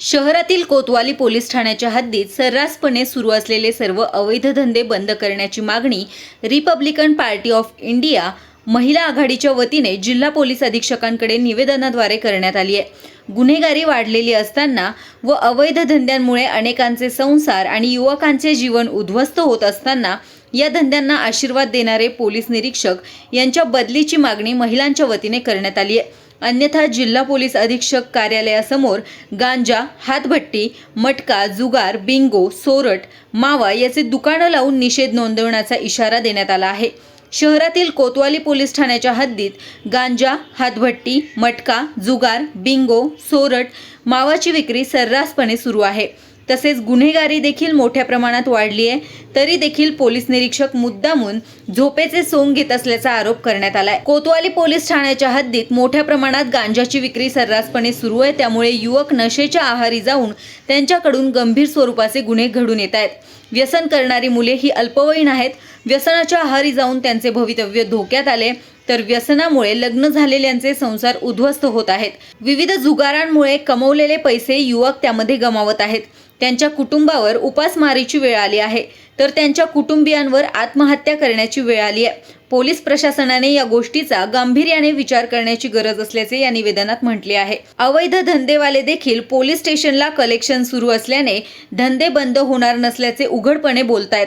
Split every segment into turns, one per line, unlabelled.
शहरातील कोतवाली पोलीस ठाण्याच्या हद्दीत सर्रासपणे सुरू असलेले सर्व अवैध धंदे बंद करण्याची मागणी रिपब्लिकन पार्टी ऑफ इंडिया महिला आघाडीच्या वतीने जिल्हा पोलीस अधीक्षकांकडे निवेदनाद्वारे करण्यात आली आहे. गुन्हेगारी वाढलेली असताना व अवैध धंद्यांमुळे अनेकांचे संसार आणि युवकांचे जीवन उद्ध्वस्त होत असताना या धंद्यांना आशीर्वाद देणारे पोलीस निरीक्षक यांच्या बदलीची मागणी महिलांच्या वतीने करण्यात आली आहे. अन्यथा जिल्हा पोलीस अधीक्षक कार्यालयासमोर गांजा हातभट्टी मटका जुगार बिंगो सोरट मावा याचे दुकानं लावून निषेध नोंदवण्याचा इशारा देण्यात आला आहे. शहरातील कोतवाली पोलीस ठाण्याच्या हद्दीत गांजा हातभट्टी मटका जुगार बिंगो सोरट मावाची विक्री सर्रासपणे सुरू आहे. तसेच गुन्हेगारी देखील मोठ्या प्रमाणात वाढली आहे. तरी देखील पोलीस निरीक्षक मुद्दामून झोपेचे सोंग घेत असल्याचा आरोप करण्यात आलाय. कोतवाली पोलीस ठाण्याच्या हद्दीत मोठ्या प्रमाणात गांजाची विक्री सर्रासपणे सुरू आहे. त्यामुळे युवक नशेच्या आहारी जाऊन त्यांच्याकडून गंभीर स्वरूपाचे गुन्हे घडून येत आहेत. व्यसन करणारी मुले ही अल्पवयीन आहेत. व्यसनाच्या आहारी जाऊन त्यांचे भवितव्य धोक्यात आले. तर व्यसनामुळे लग्न झालेल्यांचे संसार उद्ध्वस्त होत आहेत. विविध जुगारांमुळे कमवलेले पैसे युवक त्यामध्ये गमावत आहेत. त्यांच्या कुटुंबावर उपासमारीची वेळ आली आहे. तर त्यांच्या कुटुंबियांवर आत्महत्या करण्याची वेळ आली आहे. पोलीस प्रशासनाने या गोष्टीचा गांभीर्याने विचार करण्याची गरज असल्याचे या निवेदनात म्हटले आहे. अवैध धंदेवाले देखील पोलीस स्टेशनला कलेक्शन सुरू असल्याने धंदे बंद होणार नसल्याचे उघडपणे बोलतायत.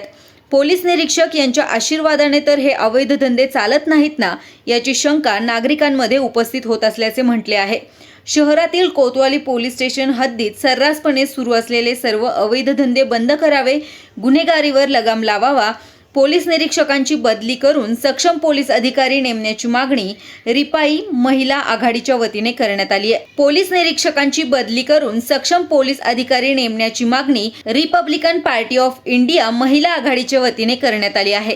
पोलीस निरीक्षक यांच्या आशीर्वादाने तर हे अवैध धंदे चालत नाहीत ना याची शंका नागरिकांमध्ये उपस्थित होत असल्याचे म्हटले आहे. शहरातील कोतवाली पोलीस स्टेशन हद्दीत सर्रासपणे सुरू असलेले सर्व अवैध धंदे बंद करावे गुन्हेगारीवर लगाम लावावा पोलीस निरीक्षकांची बदली करून सक्षम पोलीस अधिकारी नेमण्याची मागणी रिपाई महिला आघाडीच्या वतीने करण्यात आली आहे. पोलीस निरीक्षकांची बदली करून सक्षम पोलीस अधिकारी नेमण्याची मागणी रिपब्लिकन पार्टी ऑफ इंडिया महिला आघाडीच्या वतीने करण्यात आली आहे.